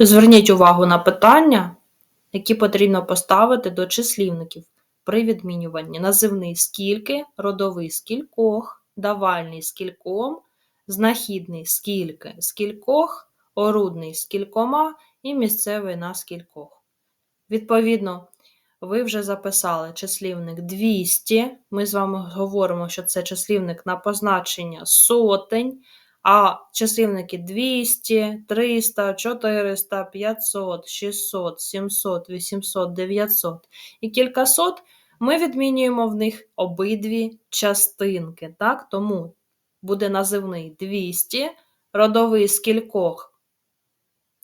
Зверніть увагу на питання, які потрібно поставити до числівників при відмінюванні. Називний скільки, родовий скількох, давальний скільком, знахідний скільки, скількох, орудний скількома і місцевий на скількох. Відповідно, ви вже записали числівник 200. Ми з вами говоримо, що це числівник на позначення сотень, а числівники 200, 300, 400, 500, 600, 700, 800, 900 і кількасот ми відмінюємо в них обидві частинки. Так? Тому буде називний 200, родовий з кількох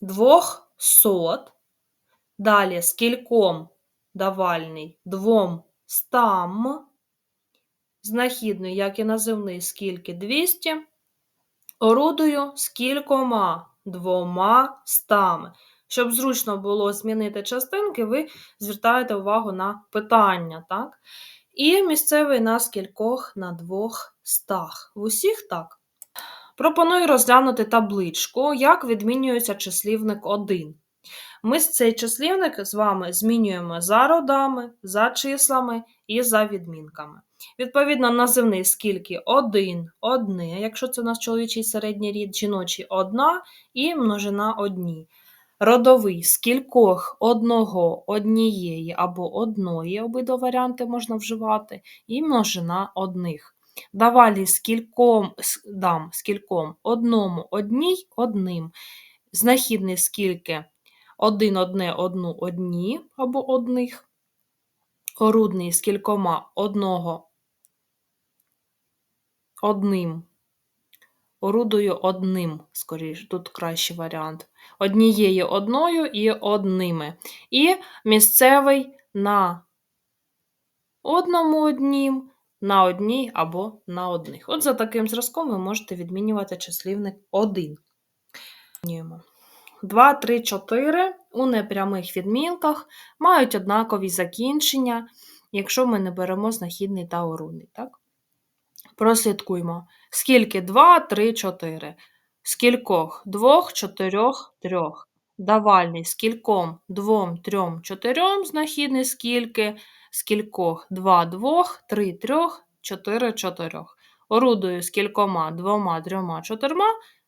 двох сот. Далі з кільком давальний двом стам. Знахідний, як і називний, скільки 200. Орудую з кількома двома стами. Щоб зручно було змінити частинки, ви звертаєте увагу на питання. так? І місцевий на скількох на двох стах. В усіх так. Пропоную розглянути табличку, як відмінюється числівник 1. Ми цей числівник з вами змінюємо за родами, за числами і за відмінками. Відповідно, називний скільки один, одне, якщо це у нас чоловічий середній рід, жіночий одна і множина одні. Родовий з кількох одного, однієї або одної, обидва варіанти можна вживати, і множина одних. Давалі з кільком, дам з кільком одному, одній, одним. Знахідний скільки один, одне, одну, одні або одних. Орудний з кількома одного, одним. Орудою одним, скоріш, тут кращий варіант. Однією одною і одними. І місцевий на одному однім, на одній або на одних. От за таким зразком ви можете відмінювати числівник 1. 2, 3, 4 у непрямих відмінках мають однакові закінчення, якщо ми не беремо знахідний та орудний. Так? Прослідкуємо. Скільки 2, 3, 4. Скількох двох, чотирьох, трьох. Давальний скільком двом, трьом, чотирьом, знахідний скільки, скількох два, двох, три, трьох, чотири, чотирьох. Орудую скількома, двома, трьома, чотирма.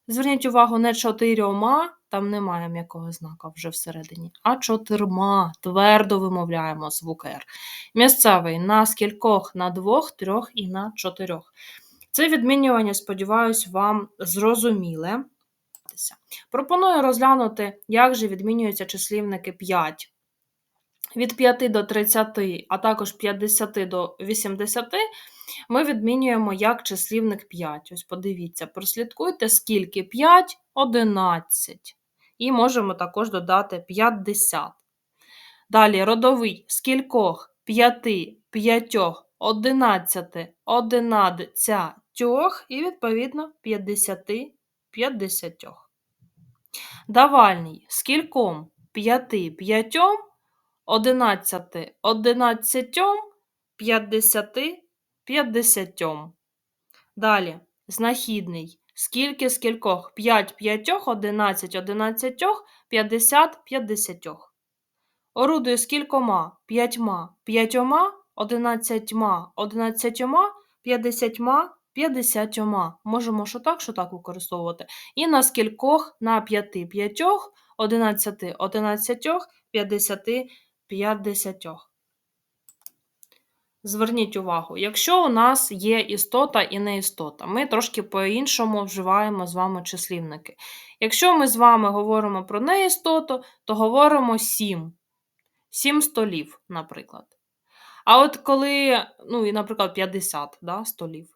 Зверніть увагу, не чотирьома, там немає м'якого знака вже всередині, а чотирма. Твердо вимовляємо звук «р». Місцевий на скількох, на двох, трьох і на чотирьох. Це відмінювання, сподіваюсь, вам зрозуміле. Пропоную розглянути, як же відмінюються числівники 5. Від 5 до 30, а також 50 до 80 ми відмінюємо як числівник 5. Ось подивіться, прослідкуйте, скільки 5 11. І можемо також додати 50. Далі родовий скількох 5, 5, 11, 11 і, відповідно, 50 50. Давальний скільком 5, 5, 11, 11, 50, 50. Далі знахідний. Скільки скількох? 5 5, 11 11, 50 50. Орудує скількома? П'ятьма, п'ятьома, одинадцятьма, одинадцятьома, п'ятдесятьма, п'ятдесятьома. Можемо що так, що так використовувати. І на скількох на п'яти п'ятьох, одинадцяти одинадцятьох, п'ятдесяти п'ятдесятьох. Зверніть увагу, якщо у нас є істота і неістота, ми трошки по-іншому вживаємо з вами числівники. Якщо ми з вами говоримо про неістоту, то говоримо сім. Сім столів, наприклад. А от коли, ну, і, наприклад, 50 да, столів.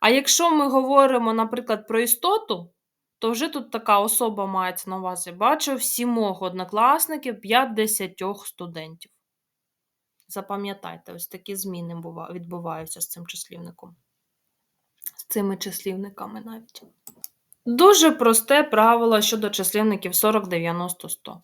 А якщо ми говоримо, наприклад, про істоту, то вже тут така особа мається на увазі. Бачу сімох однокласників 50 студентів. Запам'ятайте, ось такі зміни відбуваються з цим числівником. З цими числівниками навіть. Дуже просте правило щодо числівників 40, 90, 100.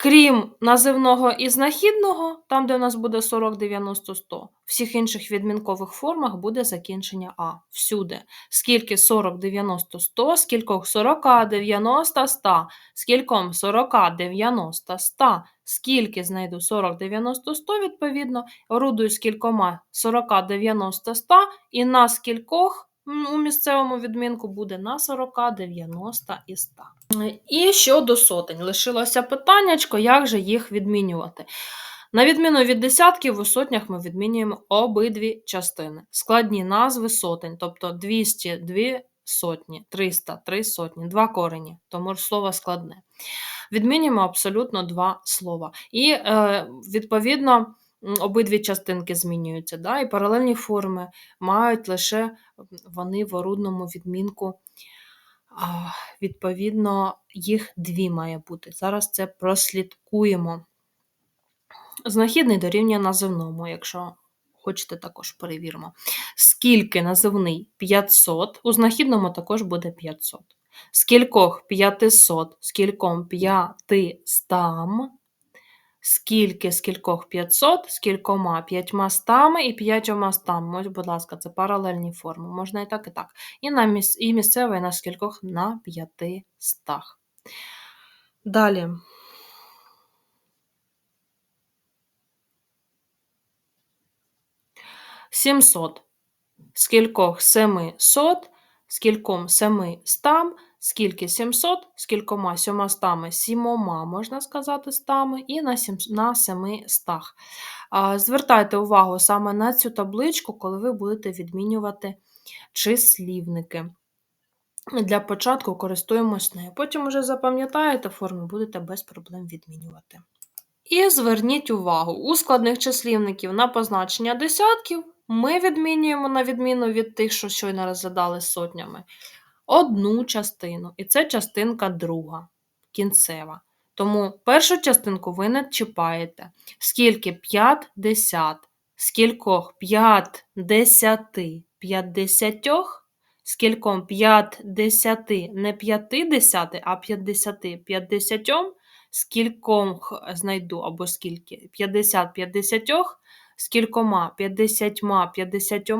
Крім називного і знахідного, там, де у нас буде 40, 90, 100, в всіх інших відмінкових формах буде закінчення А. Всюди. Скільки 40, 90, 100, скількох 40, 90, 100, скільком 40, 90, 100, скільки знайду 40, 90, 100, відповідно, орудую з кількома 40, 90, 100, і на скількох у місцевому відмінку буде на 40, 90 і 100. І щодо сотень, лишилося питаннячко, як же їх відмінювати. На відміну від десятків, у сотнях ми відмінюємо обидві частини. Складні назви сотень, тобто 200 – 2 сотні, 300 – 3 сотні, два корені, тому ж слово складне. Відмінюємо абсолютно два слова. І, е, відповідно, обидві частинки змінюються. Да? І паралельні форми мають лише вони в орудному відмінку. Відповідно, їх дві має бути. Зараз це прослідкуємо. Знахідний дорівнює називному, якщо хочете, також перевіримо. Скільки називний 500, у знахідному також буде 500. Скількох 500, скільком 500, скільки скількох 500, скількома п'ятьма стами і п'ятьома стами. Ось, будь ласка, це паралельні форми. Можна і так, і так. І, на міс... і місцевий на скількох на п'яти стах. Далі. Сімсот. Скількох семисот, скільком семи стам, скільки 700, скількома сьомастами, сімома, можна сказати, стами, і на, сім, на семи стах. Звертайте увагу саме на цю табличку, коли ви будете відмінювати числівники. Для початку користуємось нею. Потім вже запам'ятаєте форму, будете без проблем відмінювати. І зверніть увагу, у складних числівників на позначення десятків ми відмінюємо, на відміну від тих, що щойно розглядали сотнями, одну частину. І це частинка друга, кінцева. Тому першу частинку ви не чіпаєте. Скільки? 50, скількох? 5 десяти, 50, скільком? 5 десяти, не 50, а 50, 50, скільком знайду або скільки? 50 50, скількома? 50 50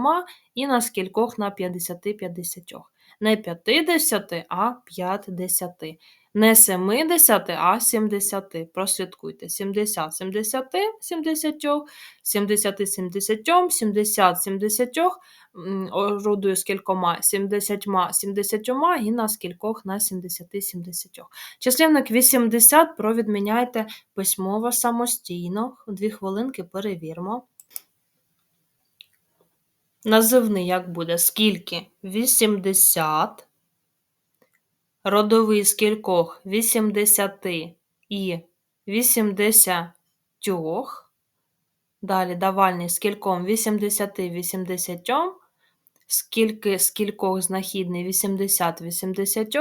і на скількох? На 50 50. Не 50, а 50. Не 70, а 70. Прослідкуйте. 70 70 70, 70 70, 70 70, орудую з кількома 70 70 і на скількох на 70 70. Числівник 80 провідміняйте письмово самостійно. Дві хвилинки перевіримо. Називний як буде? Скільки? 80. Родовий з кількох 80 і 80. Далі давальний з кільком 80 80. Скільки з кількох знахідний 80 80.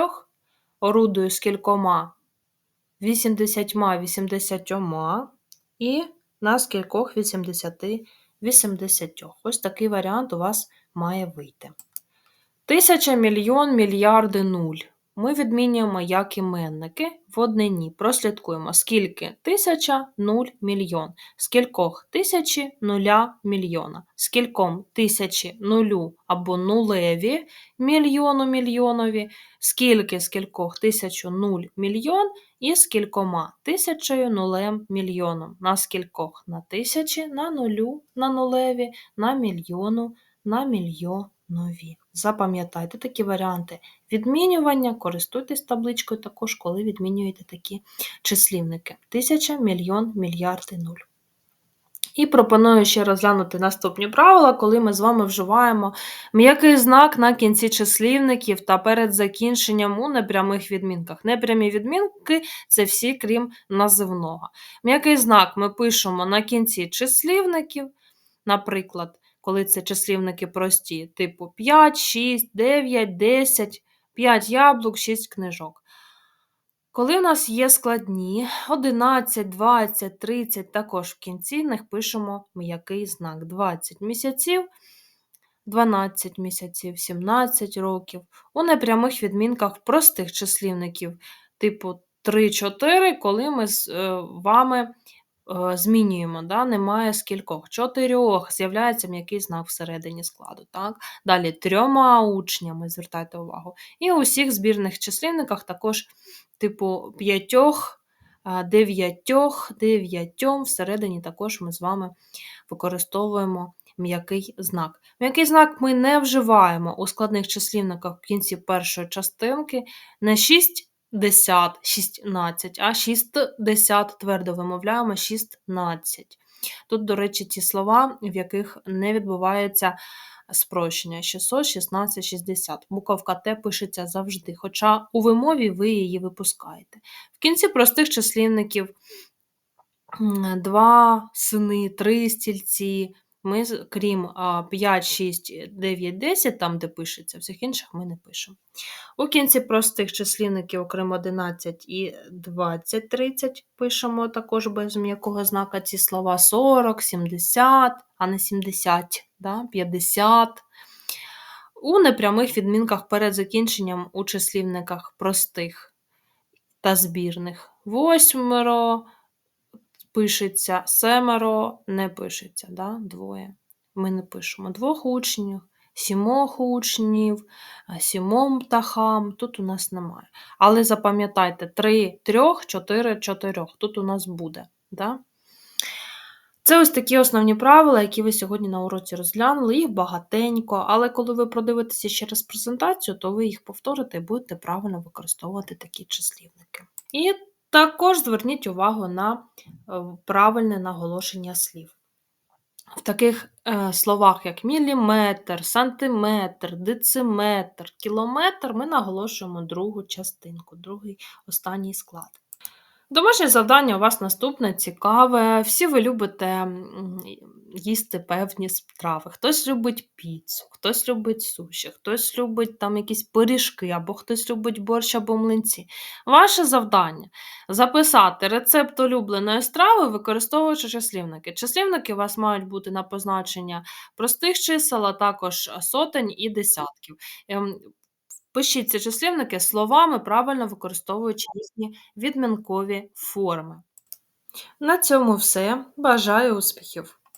Орудую з кількома 80 80 і на скількох 80 80. Ось такий варіант у вас має вийти. Тисяча, мільйон, мільярди, нуль. Ми відмінюємо як іменники в однині. Прослідкуємо, скільки тисяча, нуль, мільйон. Скількох тисячі, нуля, мільйона. Скільком тисячі, нулю або нулеві, мільйону, мільйонові. Скільки скількох тисячу, нуль, мільйон. І скількома тисячею, нулем, мільйоном. На скількох на тисячі, на нулю, на нулеві, на мільйону, на мільйонові. Запам'ятайте такі варіанти відмінювання, користуйтесь табличкою також, коли відмінюєте такі числівники. Тисяча, мільйон, мільярди, нуль. І пропоную ще розглянути наступні правила, коли ми з вами вживаємо м'який знак на кінці числівників та перед закінченням у непрямих відмінках. Непрямі відмінки це всі, крім називного. М'який знак ми пишемо на кінці числівників, наприклад, коли це числівники прості, типу 5, 6, 9, 10, 5 яблук, 6 книжок. Коли в нас є складні 11, 20, 30, також в кінці них пишемо м'який знак 20 місяців, 12 місяців, 17 років. У непрямих відмінках простих числівників, типу 3-4, коли ми з е, вами змінюємо, да? немає скількох. Чотирьох з'являється м'який знак всередині складу. Так? Далі трьома учнями, звертайте увагу. І у всіх збірних числівниках також, типу, п'ятьох, а, дев'ятьох, дев'ятьом всередині також ми з вами використовуємо м'який знак. М'який знак ми не вживаємо у складних числівниках в кінці першої частинки не 6 десят, 16, а 6 десят твердо вимовляємо 16. Тут, до речі, ті слова, в яких не відбувається спрощення 600, 16, 60. Буковка Т пишеться завжди, хоча у вимові ви її випускаєте. В кінці простих числівників два сини, три стільці. Ми, крім 5, 6, 9, 10, там, де пишеться, всіх інших ми не пишемо. У кінці простих числівників, окремо 11 і 20, 30, пишемо також без м'якого знака ці слова 40, 70, а не 70, да? 50. У непрямих відмінках перед закінченням у числівниках простих та збірних. Восьмеро пишеться, семеро не пишеться, да? двоє. Ми не пишемо двох учнів, сімох учнів, сімом птахам. Тут у нас немає. Але запам'ятайте, три трьох, чотири чотирьох. Тут у нас буде. Да? Це ось такі основні правила, які ви сьогодні на уроці розглянули. Їх багатенько, але коли ви продивитеся через презентацію, то ви їх повторите і будете правильно використовувати такі числівники. І також зверніть увагу на е, правильне наголошення слів. В таких е, словах, як міліметр, сантиметр, дециметр, кілометр, ми наголошуємо другу частинку, другий останній склад. Домашнє завдання у вас наступне цікаве. Всі ви любите їсти певні страви. Хтось любить піцу, хтось любить суші, хтось любить там якісь пиріжки, або хтось любить борщ або млинці. Ваше завдання записати рецепт улюбленої страви, використовуючи числівники. Числівники у вас мають бути на позначення простих чисел, а також сотень і десятків. Ем, Пишіть ці числівники словами, правильно використовуючи їхні відмінкові форми. На цьому все. Бажаю успіхів!